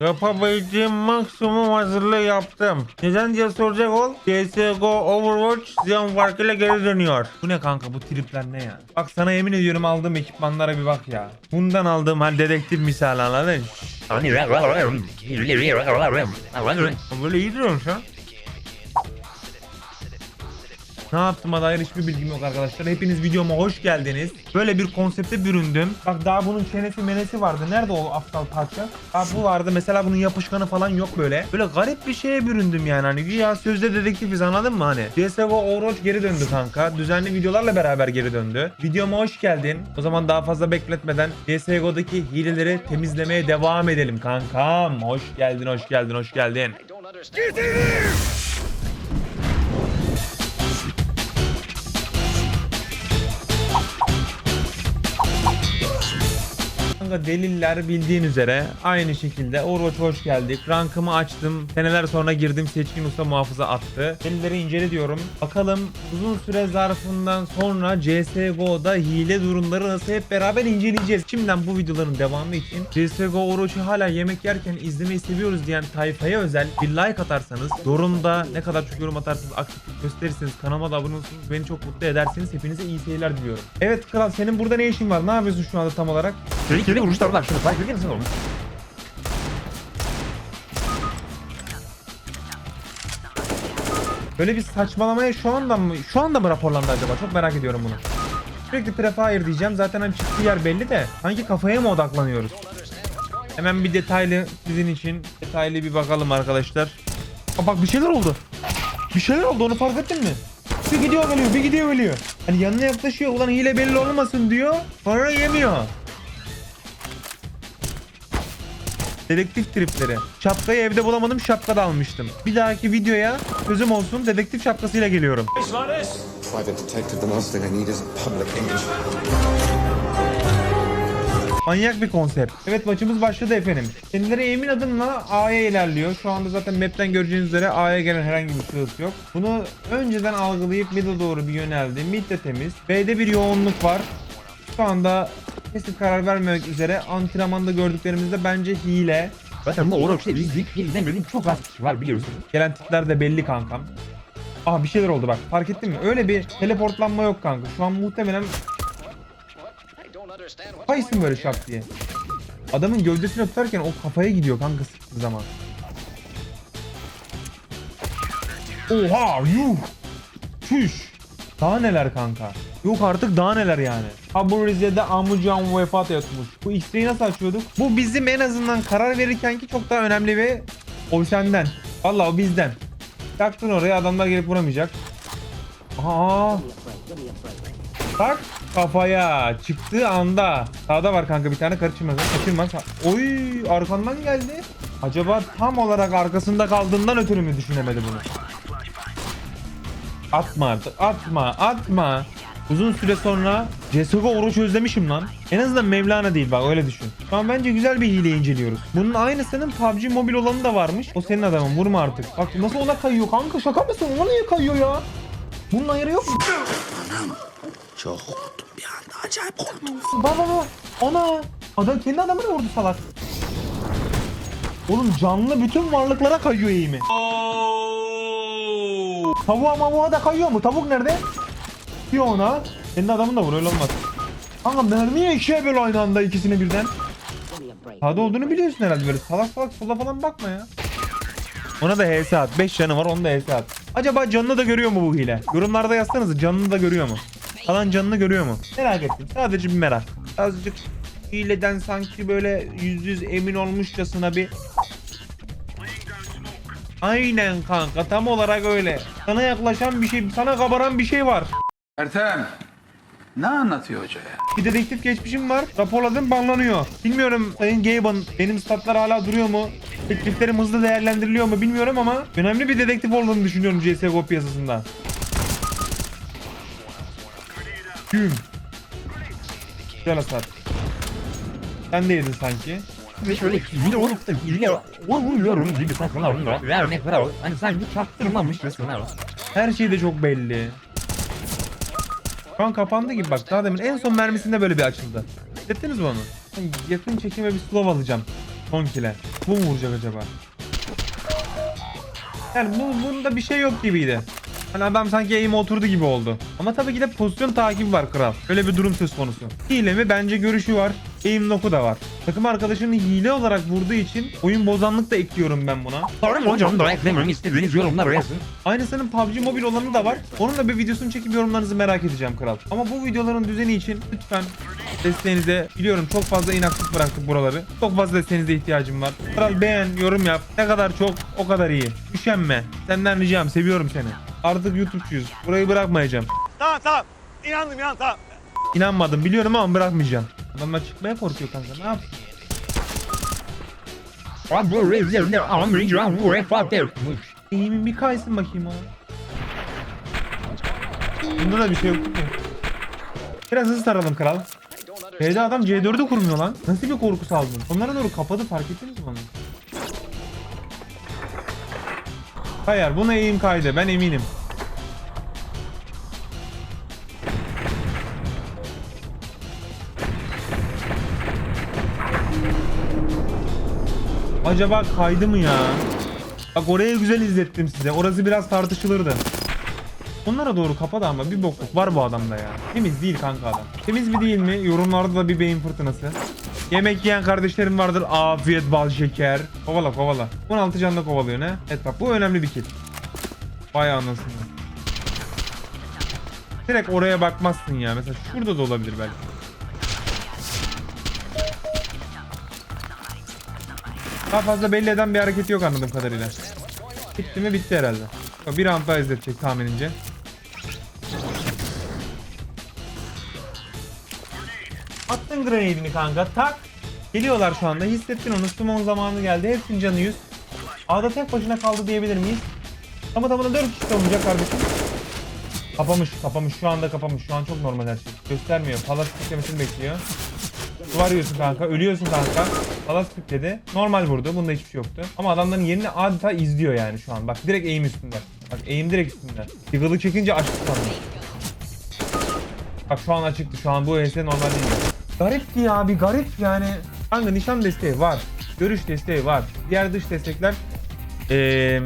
Yapabildiğim maksimum hazırlığı yaptım. Neden diye soracak ol. CSGO Overwatch ziyan farkıyla geri dönüyor. Bu ne kanka bu tripler ne ya? Bak sana yemin ediyorum aldığım ekipmanlara bir bak ya. Bundan aldığım hani dedektif misal anladın? Böyle iyi duruyorsun an. Ne yaptığıma dair hiçbir bilgim yok arkadaşlar. Hepiniz videoma hoş geldiniz. Böyle bir konsepte büründüm. Bak daha bunun çenesi menesi vardı. Nerede o aptal parça? Aa bu vardı. Mesela bunun yapışkanı falan yok böyle. Böyle garip bir şeye büründüm yani. Hani güya sözde dedektifiz anladın mı hani? CSGO Overwatch geri döndü kanka. Düzenli videolarla beraber geri döndü. Videoma hoş geldin. O zaman daha fazla bekletmeden CSGO'daki hileleri temizlemeye devam edelim kankam. Hoş geldin, hoş geldin, hoş geldin. Kanka deliller bildiğin üzere aynı şekilde Overwatch hoş geldik. Rankımı açtım. Seneler sonra girdim seçkin usta muhafıza attı. Delilleri incele diyorum. Bakalım uzun süre zarfından sonra CSGO'da hile durumları nasıl hep beraber inceleyeceğiz. Şimdiden bu videoların devamı için CSGO Overwatch'u hala yemek yerken izlemeyi seviyoruz diyen tayfaya özel bir like atarsanız yorumda ne kadar çok yorum atarsanız aktiflik gösterirseniz kanalıma da abone olursunuz beni çok mutlu edersiniz. Hepinize iyi seyirler diliyorum. Evet kral senin burada ne işin var? Ne yapıyorsun şu anda tam olarak? Şöyle ikili vuruşlar var. Şunu fark ediyor musun oğlum? Böyle bir saçmalamaya şu anda mı şu anda mı raporlandı acaba? Çok merak ediyorum bunu. Sürekli prefire diyeceğim. Zaten hani çıktığı yer belli de. Hangi kafaya mı odaklanıyoruz? Hemen bir detaylı sizin için detaylı bir bakalım arkadaşlar. Aa, bak bir şeyler oldu. Bir şeyler oldu onu fark ettin mi? Bir gidiyor geliyor bir gidiyor geliyor. Hani yanına yaklaşıyor ulan hile belli olmasın diyor. Sonra yemiyor. Dedektif tripleri. Şapkayı evde bulamadım şapka da almıştım. Bir dahaki videoya sözüm olsun dedektif şapkasıyla geliyorum. Manyak bir konsept. Evet maçımız başladı efendim. Kendileri emin adımla A'ya ilerliyor. Şu anda zaten map'ten göreceğiniz üzere A'ya gelen herhangi bir şahıs yok. Bunu önceden algılayıp mid'e doğru bir yöneldi. Mid de temiz. B'de bir yoğunluk var. Şu anda kesin karar vermemek üzere antrenmanda gördüklerimizde bence hile. Zaten bu Overwatch'ta biz ilk yeniden gördüğüm çok az kişi var biliyoruz. Gelen tipler de belli kankam. Aha bir şeyler oldu bak. Fark ettin mi? Öyle bir teleportlanma yok kanka. Şu an muhtemelen Kaysın böyle şak diye. Adamın gövdesini tutarken o kafaya gidiyor kanka sıktığı zaman. Oha yuh. Çüş. Daha neler kanka. Yok artık daha neler yani. Ha bu Rize'de Amucan vefat etmiş. Bu X-Ray'i nasıl açıyorduk? Bu bizim en azından karar verirkenki çok daha önemli ve o senden. Vallahi o bizden. Taktın oraya adamlar gelip vuramayacak. Aa. Tak kafaya çıktığı anda sağda var kanka bir tane kaçırmaz kaçırmaz oy arkandan geldi acaba tam olarak arkasında kaldığından ötürü mü düşünemedi bunu atma artık atma atma uzun süre sonra CSGO Overwatch özlemişim lan en azından Mevlana değil bak öyle düşün şu an bence güzel bir hile inceliyoruz bunun aynısının PUBG mobil olanı da varmış o senin adamın vurma artık bak nasıl ona kayıyor kanka şaka mısın ona niye kayıyor ya bunun ayarı yok mu? Çok korktum bir anda. Acayip korktum. Baba baba. Ana. Adam kendi adamını vurdu salak. Oğlum canlı bütün varlıklara kayıyor eğimi. Tavuğa mavuğa da kayıyor mu? Tavuk nerede? Diyor ona. Kendi adamını da vur öyle olmaz. Kanka mermiye ikiye böyle aynı anda ikisini birden. Sağda olduğunu biliyorsun herhalde böyle salak salak sola falan bakma ya. Ona da HS at. 5 canı var onu da HS at. Acaba canını da görüyor mu bu hile? Yorumlarda yazsanız canını da görüyor mu? Kalan canını görüyor mu? Merak ettim. Sadece bir merak. Azıcık hileden sanki böyle yüz yüz emin olmuşçasına bir Aynen kanka tam olarak öyle. Sana yaklaşan bir şey, sana kabaran bir şey var. Ertem, ne anlatıyor hoca ya? Bir dedektif geçmişim var. Raporladım banlanıyor. Bilmiyorum Sayın Gaben benim statlar hala duruyor mu? Tekliflerim hızlı değerlendiriliyor mu bilmiyorum ama önemli bir dedektif olduğunu düşünüyorum CSGO piyasasında. Güm. Güzel hasar. Sen de yedin sanki. Hani Her şey de çok belli. Şu an kapandı gibi bak. Daha demin en son mermisinde böyle bir açıldı. Hissettiniz mi onu? Yakın çekime bir slow alacağım. Son kile. Bu mu vuracak acaba? Yani bu, bunda bir şey yok gibiydi. Hani adam sanki aim oturdu gibi oldu. Ama tabii ki de pozisyon takibi var kral. Öyle bir durum söz konusu. Hile mi? Bence görüşü var. Aim lock'u da var. Takım arkadaşını hile olarak vurduğu için oyun bozanlık da ekliyorum ben buna. Sorun hocam da eklemiyorum istediğiniz yorumlar yazın. Aynısının PUBG Mobile olanı da var. Onun da bir videosunu çekip yorumlarınızı merak edeceğim kral. Ama bu videoların düzeni için lütfen desteğinize biliyorum çok fazla inaktif bıraktık buraları. Çok fazla desteğinize ihtiyacım var. Kral beğen, yorum yap. Ne kadar çok o kadar iyi. Üşenme. Senden ricam seviyorum seni. Artık YouTube'cuyuz. Burayı bırakmayacağım. Tamam tamam. İnandım inan tamam. İnanmadım biliyorum ama bırakmayacağım. Adamlar çıkmaya korkuyor kanka. Ne dermiş. Eğimin bir kaysın bakayım ona. Bunda da bir şey yok ki. Biraz hızlı saralım kral. B'de adam C4'ü kurmuyor lan. Nasıl bir korku saldın? Onlara doğru kapadı fark ettiniz mi onu? Hayır buna eğim kaydı ben eminim. Acaba kaydı mı ya? Bak oraya güzel izlettim size. Orası biraz tartışılırdı. Onlara doğru kapadı ama bir bokluk var bu adamda ya. Temiz değil kanka adam. Temiz mi değil mi? Yorumlarda da bir beyin fırtınası. Yemek yiyen kardeşlerim vardır. Afiyet bal şeker. Kovala kovala. 16 canla kovalıyor ne? Evet bak bu önemli bir kill. Vay anasını. Direkt oraya bakmazsın ya. Mesela şurada da olabilir belki. Daha fazla belli eden bir hareket yok anladığım kadarıyla. Bitti mi bitti herhalde. Bir round daha izletecek tahminince. Attın grenade'ini kanka tak. Geliyorlar şu anda hissettin onu Simon zamanı geldi hepsinin canı 100. A'da tek başına kaldı diyebilir miyiz? Ama tamına 4 kişi olacak kardeşim. Kapamış kapamış şu anda kapamış şu an çok normal her şey. Göstermiyor palas tıklamasını bekliyor. Duvar kanka. Ölüyorsun kanka. Palas dedi. Normal vurdu. Bunda hiçbir şey yoktu. Ama adamların yerini adeta izliyor yani şu an. Bak direkt aim üstünde. Bak aim direkt üstünde. Diggle'ı çekince açtı sandım. Bak şu an açıktı. Şu an bu HS normal değil. Garipti ya bir garip yani. Kanka nişan desteği var. Görüş desteği var. Diğer dış destekler eee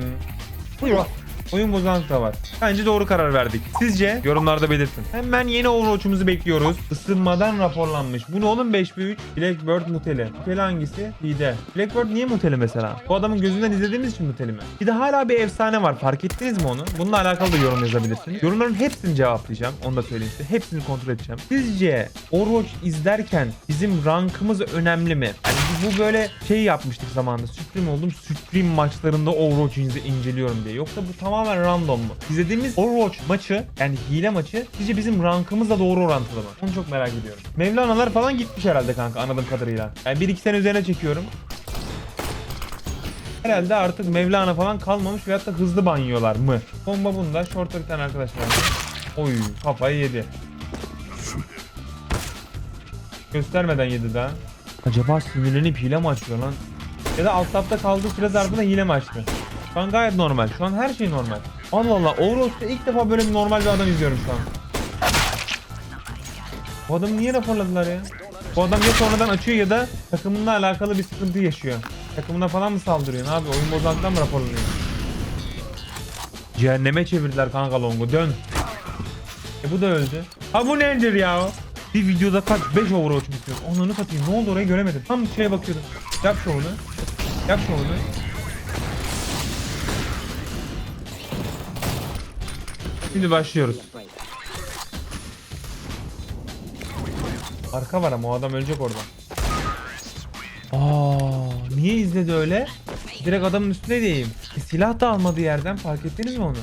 Oyun bozanlık da var. Bence doğru karar verdik. Sizce? Yorumlarda belirtin. Hemen yeni Overwatch'umuzu bekliyoruz. Isınmadan raporlanmış. Bu ne oğlum 5 3 Blackbird muteli. Muteli hangisi? Hide. Blackbird niye muteli mesela? Bu adamın gözünden izlediğimiz için muteli mi? Bir de hala bir efsane var. Fark ettiniz mi onu? Bununla alakalı da yorum yazabilirsiniz. Yorumların hepsini cevaplayacağım. Onu da söyleyeyim size. Hepsini kontrol edeceğim. Sizce Overwatch izlerken bizim rankımız önemli mi? Yani bu böyle şey yapmıştık zamanında. Supreme oldum. Supreme maçlarında Overwatch ince- inceliyorum diye. Yoksa bu tamamen random mu? İzlediğimiz Overwatch maçı yani hile maçı sizce bizim rankımızla doğru orantılı mı? Onu çok merak ediyorum. Mevlana'lar falan gitmiş herhalde kanka anladığım kadarıyla. Yani 1-2 sene üzerine çekiyorum. Herhalde artık Mevlana falan kalmamış veyahut da hızlı banyolar mı? Bomba bunda. Short'a bir tane. Oy kafayı yedi. Göstermeden yedi daha. Acaba sinirlenip hile mi açıyor lan? Ya da alt tapta kaldığı süre zarfında hile mi açtı? Şu an gayet normal. Şu an her şey normal. Allah Allah. Overwatch'ta ilk defa böyle bir normal bir adam izliyorum şu an. Bu adamı niye raporladılar ya? Bu adam ya sonradan açıyor ya da takımınla alakalı bir sıkıntı yaşıyor. Takımına falan mı saldırıyor? Abi? Oyun bozantıdan mı raporlanıyor? Cehenneme çevirdiler kanka Long'u. Dön. E bu da öldü. Ha bu nedir ya? Bir videoda kaç 5 Overwatch bitiyor. Onları satayım. Ne oldu orayı göremedim. Tam şeye bakıyordum. Yap şovunu. Yap şovunu. Şimdi başlıyoruz. Arka var ama o adam ölecek orada. Aa, niye izledi öyle? Direkt adamın üstüne diyeyim. E, silah da almadı yerden fark ettiniz mi onu?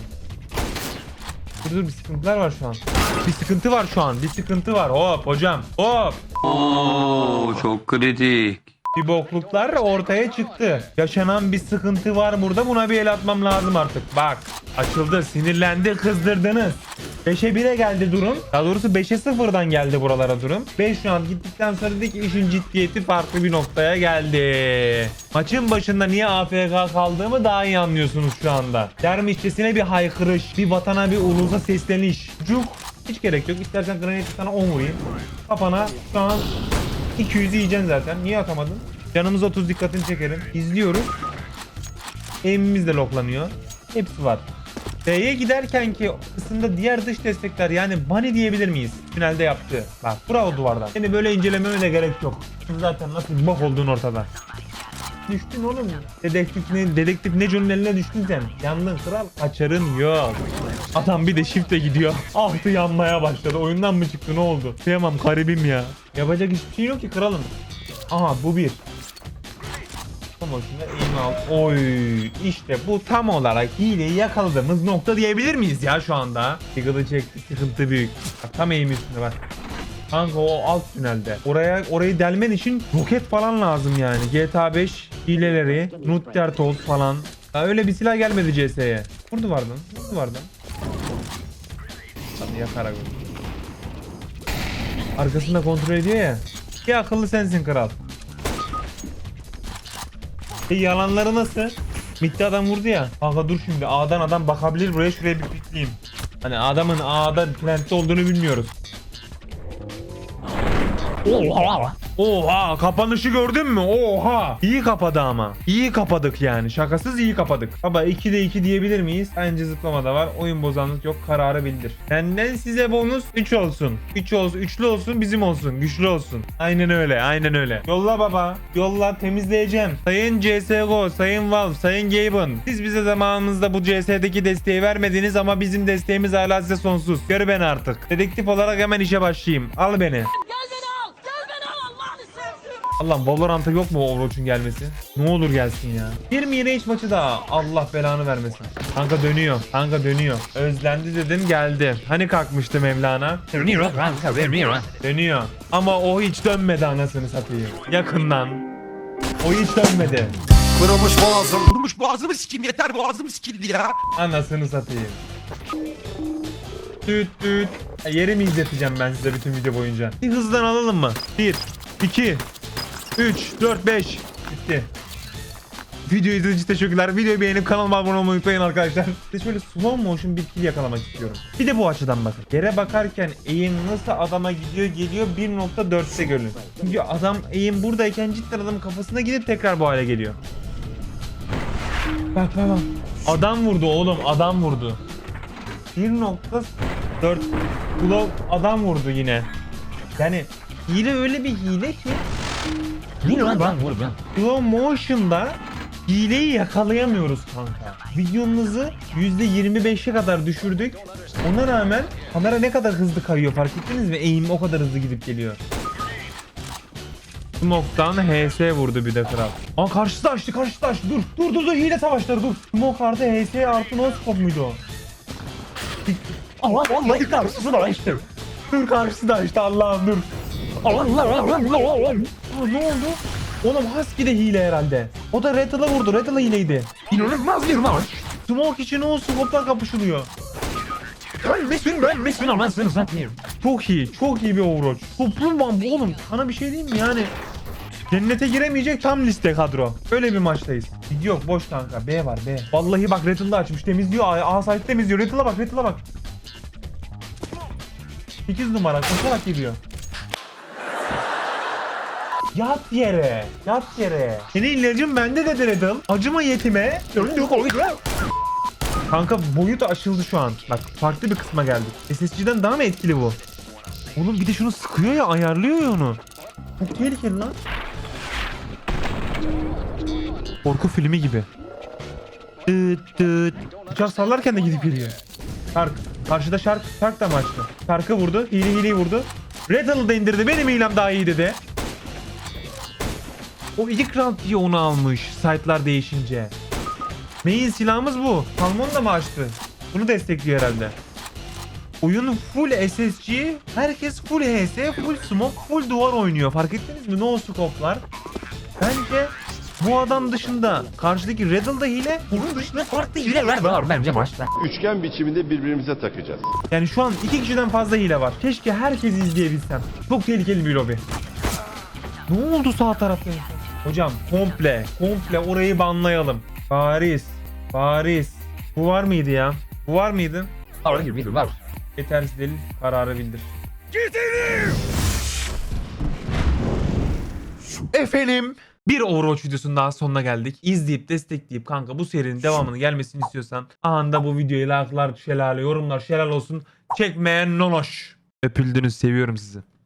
Dur dur bir sıkıntılar var şu an. Bir sıkıntı var şu an. Bir sıkıntı var. Hop hocam. Hop. Oo çok kritik. Bir bokluklar ortaya çıktı. Yaşanan bir sıkıntı var burada. Buna bir el atmam lazım artık. Bak. Açıldı. Sinirlendi. Kızdırdınız. 5'e 1'e geldi durum. Daha doğrusu 5'e 0'dan geldi buralara durum. 5 round gittikten sonra dedik işin ciddiyeti farklı bir noktaya geldi. Maçın başında niye AFK kaldığımı daha iyi anlıyorsunuz şu anda. Dermişçesine bir haykırış, bir vatana bir ulusa sesleniş. Cuk. Hiç gerek yok. İstersen granit sana 10 vurayım. Kafana şu an 200'ü yiyeceksin zaten. Niye atamadın? Canımız 30 dikkatini çekerim. İzliyoruz. Aim'imiz de loklanıyor. Hepsi var. B'ye giderken ki kısımda diğer dış destekler yani Bunny diyebilir miyiz? Tünelde yaptı. Bak bravo duvardan. Seni böyle incelememe de gerek yok. Çünkü zaten nasıl bir bok olduğun ortada. Düştün oğlum. Dedektif ne, dedektif Neco'nun eline düştün sen. Yandın kral. Kaçarın yok. Adam bir de shift'e gidiyor. Altı yanmaya başladı. Oyundan mı çıktı ne oldu? Kıyamam garibim ya. Yapacak hiçbir şey yok ki kralım. Aha bu bir. Tam hoşuna eğim al. Oy işte bu tam olarak hileyi yakaladığımız nokta diyebilir miyiz ya şu anda? Diggle'ı çekti sıkıntı büyük. Bak tam eğim üstünde bak. Kanka o alt tünelde. Oraya orayı delmen için roket falan lazım yani. GTA 5 hileleri, Nutter Told falan. Ya öyle bir silah gelmedi CS'ye. Vurdu vardı. Vurdu vardı. Hadi yakarak. Arkasında kontrol ediyor ya. Bir akıllı sensin kral. E yalanları nasıl? Mitte adam vurdu ya. Kanka dur şimdi A'dan adam bakabilir buraya şuraya bir pikleyeyim. Hani adamın A'da plantte olduğunu bilmiyoruz. Oha kapanışı gördün mü? Oha. İyi kapadı ama. İyi kapadık yani. Şakasız iyi kapadık. Baba 2'de 2 diyebilir miyiz? Bence zıplama da var. Oyun bozanlık yok. Kararı bildir. Benden size bonus 3 olsun. 3 olsun. Üçlü olsun bizim olsun. Güçlü olsun. Aynen öyle. Aynen öyle. Yolla baba. Yolla temizleyeceğim. Sayın CSGO, Sayın Valve, Sayın Gaben. Siz bize zamanımızda bu CS'deki desteği vermediniz ama bizim desteğimiz hala size sonsuz. Gör beni artık. Dedektif olarak hemen işe başlayayım. Al beni. Gel beni al Allah'ını seversen. Allah'ım Valorant'a yok mu Overwatch'un gelmesi? Ne olur gelsin ya. Bir Mirage maçı daha. Allah belanı vermesin. Kanka dönüyor. Kanka dönüyor. Özlendi dedim geldi. Hani kalkmıştı Mevlana? Vermiyor lan. Vermiyor lan. Dönüyor. Ama o hiç dönmedi anasını satayım. Yakından. O hiç dönmedi. Kırılmış boğazım. Vurmuş boğazımı sikeyim yeter boğazımı sikildi ya. Anasını satayım. Düt düt. Ha, Yerimi izleteceğim ben size bütün video boyunca. Bir hızdan alalım mı? 1, 2, 3, 4, 5. Bitti. Video izlediğiniz için teşekkürler. Videoyu beğenip kanalıma abone olmayı unutmayın arkadaşlar. Bir de şöyle slow motion bir kill yakalamak istiyorum. Bir de bu açıdan bakın. Yere bakarken aim nasıl adama gidiyor geliyor 1.4'te görünür. Çünkü adam aim buradayken cidden adamın kafasına gidip tekrar bu hale geliyor. Bak bak bak. Adam vurdu oğlum adam vurdu. 1.4 Glove adam vurdu yine. Yani hile öyle bir hile ki Vermiyor lan. Lan vur lan. slow motion'da hileyi yakalayamıyoruz kanka. Videomuzu %25'e kadar düşürdük. Ona rağmen kamera ne kadar hızlı kayıyor fark ettiniz mi? Aim o kadar hızlı gidip geliyor. Smoke'dan HS vurdu bir de kral. Aa karşısı açtı karşısı açtı dur. Dur dur dur hile savaşları dur. Smoke artı HS artı no scope muydu o? Allah Allah. Karşısına işte. Dur karşısı da açtı Allah'ım dur. Allah Allah Allah Allah. Aa, ne oldu? Oğlum Husky de hile herhalde. O da Rattle'a vurdu. Rattle hileydi. İnanılmaz bir maç. Smoke için o scope'lar kapışılıyor. Ben Mesut'un ben Mesut'un anasını satayım. Çok iyi. Çok iyi bir Overwatch. Toplum bu oğlum. Sana bir şey diyeyim mi yani? Cennete giremeyecek tam liste kadro. Öyle bir maçtayız. Yok boş kanka. B var B. Vallahi bak Rattle'da açmış temizliyor. A, A site temizliyor. Rattle'a bak Rattle'a bak. 8 numara koşarak geliyor. Yat yere. Yat yere. Senin ilacın bende dedi Rattle. Acıma yetime. Kanka boyut aşıldı şu an. Bak farklı bir kısma geldik. SSG'den daha mı etkili bu? Oğlum bir de şunu sıkıyor ya ayarlıyor ya onu. Çok tehlikeli lan. Korku filmi gibi. Dıt dıt. Uçak sallarken de gidip geliyor. Şark. Karşıda şark. Şark da mı açtı? Şarkı vurdu. Hili hili vurdu. Riddle'ı da indirdi. Benim hilem daha iyi dedi. O ilk round diye onu almış. Site'lar değişince. Main silahımız bu. Salmon da mı açtı? Bunu destekliyor herhalde. Oyun full SSG, herkes full HS, full smoke, full duvar oynuyor. Fark ettiniz mi? No scope'lar. Bence bu adam dışında karşıdaki Riddle da hile. Bunun dışında farklı hileler var bence maçta. üçgen biçiminde birbirimize takacağız. Yani şu an iki kişiden fazla hile var. Keşke herkesi izleyebilsem. Çok tehlikeli bir lobi. Ne oldu sağ tarafta? Hocam komple, komple orayı banlayalım. Paris, Paris. Bu var mıydı ya? Bu var mıydı? Var var bir var. Yetersiz delil kararı bildir. Efendim Bir Overwatch videosunun daha sonuna geldik. İzleyip destekleyip kanka bu serinin devamını gelmesini istiyorsan anında bu videoyu like'lar, şelale, yorumlar, şelal olsun. Çekmeyen nonoş. Öpüldünüz seviyorum sizi.